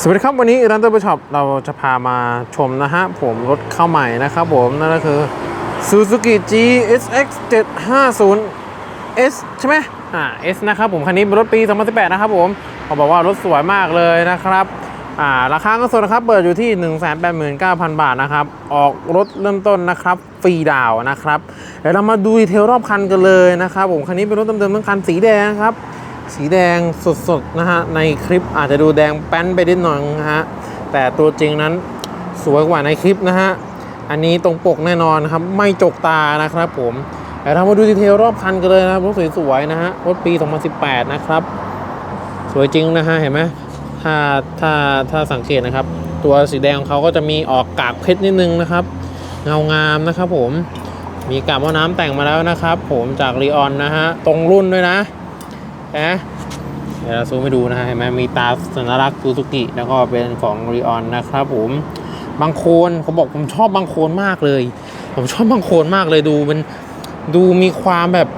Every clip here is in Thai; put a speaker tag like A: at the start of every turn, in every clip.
A: สวัสดีครับวันนี้ร้านเตอร์ช็อปเราจะพามาชมนะฮะ ผมรถเข้าใหม่นะครับผม นั่นก็คือ Suzuki GSX 750 S ใช่ไหมอ่า S นะครับผม คันนี้เป็นรถปี 2018 นะครับผมเขาบอกว่ารถสวยมากเลยนะครับอ่าราคาก็สดนะครับเปิดอยู่ที่ 189,000 บาทนะครับ ออกรถเริ่มต้นนะครับฟรีดาวน์นะครับเดี๋ยวเรามาดูดีเทลรอบคันกันเลยนะครับผมคันนี้เป็นรถเดิมๆทั้งคันสีแดงครับ สีแดงสดๆนะฮะในคลิปอาจจะดูแดงแป้นไปนิดหน่อยนะฮะแต่ตัวจริงนั้นสวยกว่าในคลิปนะฮะอันนี้ตรงปกแน่นอนนครับไม่จกตานะครับผมเดี๋ยวเรามาดูดีเทลรอบคันกันเลยนะครับรถสวยๆนะฮะรถปี 2018 นะครับ สวยจริงนะฮะเห็นไหมถ้าถ้าถ้าสังเกตนะครับ ตัวสีแดงของเขาก็จะมีออกกากเพชรนิดนึงนะครับ เงางามนะครับผมมีกาบว่าน้ำแต่งมาแล้วนะครับ ผมจากรีออนนะฮะตรงรุ่นด้วยนะ นะเดี๋ยวเราซูมให้ดูนะฮะเห็นไหมมีตาสัญลักษณ์ซูซูกิแล้วก็เป็นของรีออนนะครับผมบางโคนเขาบอกผมชอบบางโคนมากเลย ผมชอบบางโคนมากเลยดูเป็นดูมีความแบบ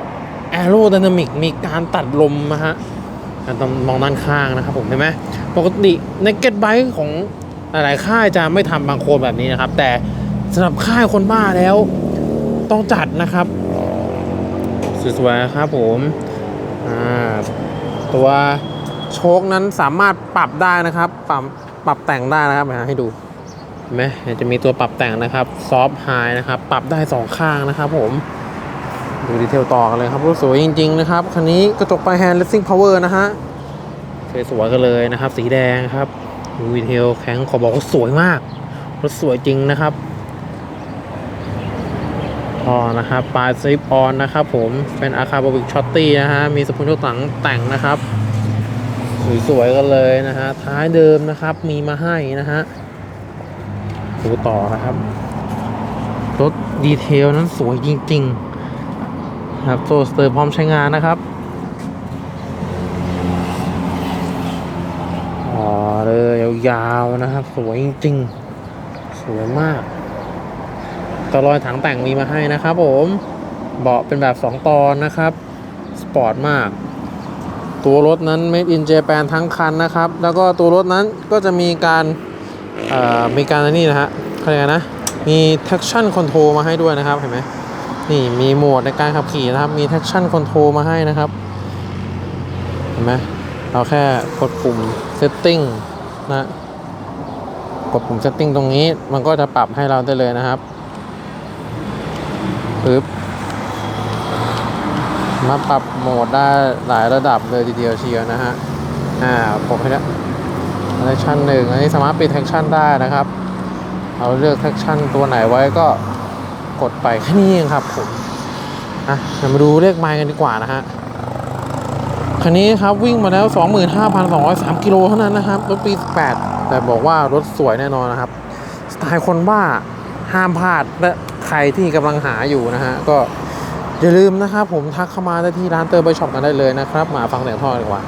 A: แอโร d y นามิกมีการตัดลมนะฮะการมองด้านข้างนะครับผมเห็นไหมปกติในเก็ตไบค์ของหลายๆค่ายจะไม่ทำบางโคนแบบนี้นะครับ แต่สำหรับค่ายคนบ้าแล้วต้องจัดนะครับสวยๆครับผม ตัวโชคนั้นสามารถปรับได้นะครับ ปรับปรับแต่งได้นะครับมาให้ดูไหมจะมีตัวปรับแต่งนะครับซอฟต์ไฮนะครับ ปรับได้สองข้างนะครับ ผม ดูดีเทลต่อกันเลยครับรถสวยจริง ๆ นะครับคันนี้กระจกปแฮนด์เลสซิ่งพาวเวอร์นะฮะสวยๆกันเลยนะครับ สีแดงครับดูดีเทลแข็งขอบอกว่าสวยมากรถสวยจริงนะครับ พอนะครับปลายซิปออนนะครับผมเป็นอาคาบวิกช็อตตี้นะฮะมีสปริงโชคหลังแต่งนะครับ สวยๆกันเลยนะฮะท้ายเดิมนะครับมีมาให้นะฮะดูต่อนะครับรถดีเทลนั้นสวยจริงๆครับโซสเตอร์พร้อมใช้งานนะครับอ๋อเลยยาวๆนะครับ สวยจริงๆ สวยมาก ตรอยถังแต่งมีมาให้นะครับผมเบาะเป็นแบบ 2 ตอนนะครับ สปอร์ตมาก ตัวรถนั้น made in Japan ทั้งคันนะครับ แล้วก็ตัวรถนั้นก็จะมีการมีการอันนี้นะฮะเขาเรียกอะไรนะ มี traction control มาให้ด้วยนะครับ เห็นไหมนี่มีโหมดในการขับขี่นะครับ มี traction control มาให้นะครับ เห็นไหมเราแค่กดปุ่ม setting นะ กดปุ่ม setting ตรงนี้ มันก็จะปรับให้เราได้เลยนะครับ ปึ๊บ มาปรับโหมดได้หลายระดับเลยทีเดียวเชียวนะฮะ อ่าผมให้แล้วแท็กชั่นหนึ่งอันนี้สามารถปิดแท็กชั่นได้นะครับ เราเลือกแท็กชั่นตัวไหนไว้ก็กดไปแค่นี้เองครับผมอะเดี๋ยวมาดูเลขไมล์กันดีกว่านะฮะคันนี้ครับวิ่งมาแล้ว 25,203กิโลเท่านั้นนะครับรถปี 18 แต่บอกว่ารถสวยแน่นอนนะครับ สไตล์คนบ้าห้ามพลาดและ ใครที่กำลังหาอยู่นะฮะ ก็อย่าลืมนะครับผมทักเข้ามาได้ที่ร้านเตอร์ไบอร์ช็อปกันได้เลยนะครับมาฟังเสียงท่อดีกว่า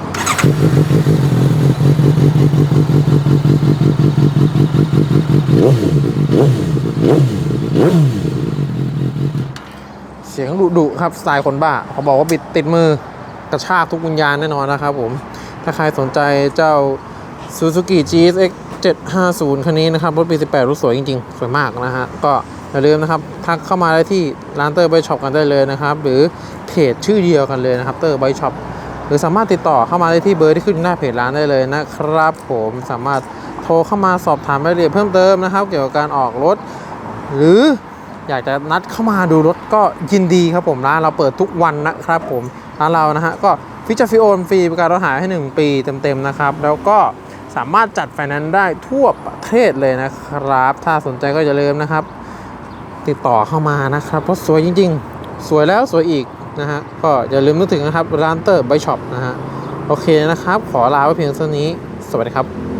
A: เสียงดุดุครับสไตล์คนบ้าเขาบอกว่าบิดติดมือกระชากทุกวิญญาณแน่นอนนะครับผม ถ้าใครสนใจเจ้า Suzuki GSX 750 คันนี้นะครับ รถปี 18 รถสวยจริงๆ สวยมากนะฮะ ก็อย่าลืมนะครับ ทักเข้ามาได้ที่ร้านเตอร์ไบช็อปกันได้เลยนะครับ หรือเพจชื่อเดียวกันเลยนะครับเตอร์ไบช็อปหรือสามารถติดต่อเข้ามาได้ที่เบอร์ที่ขึ้นหน้าเพจร้านได้เลยนะครับ ผมสามารถโทรเข้ามาสอบถามรายละเอียดเพิ่มเติมนะครับ เกี่ยวกับการออกรถ หรืออยากจะนัดเข้ามาดูรถก็ยินดีครับผมร้านเราเปิดทุกวันนะครับ ผมร้านเรานะฮะก็ฟิชเชอร์ฟิโอนฟรีประกันรถหายให้ 1 ปีเต็มๆนะครับ แล้วก็ สามารถจัดไฟแนนซ์ได้ทั่วประเทศเลยนะครับ ถ้าสนใจก็อย่าลืมนะครับ ติดต่อเข้ามานะครับ เพราะสวยจริง ๆ สวยแล้วสวยอีกนะฮะก็อย่าลืมนึกถึงนะครับร้านเตอร์ไบช็อปนะฮะโอเคนะครับ ขอลาไว้เพียงเท่านี้ สวัสดีครับ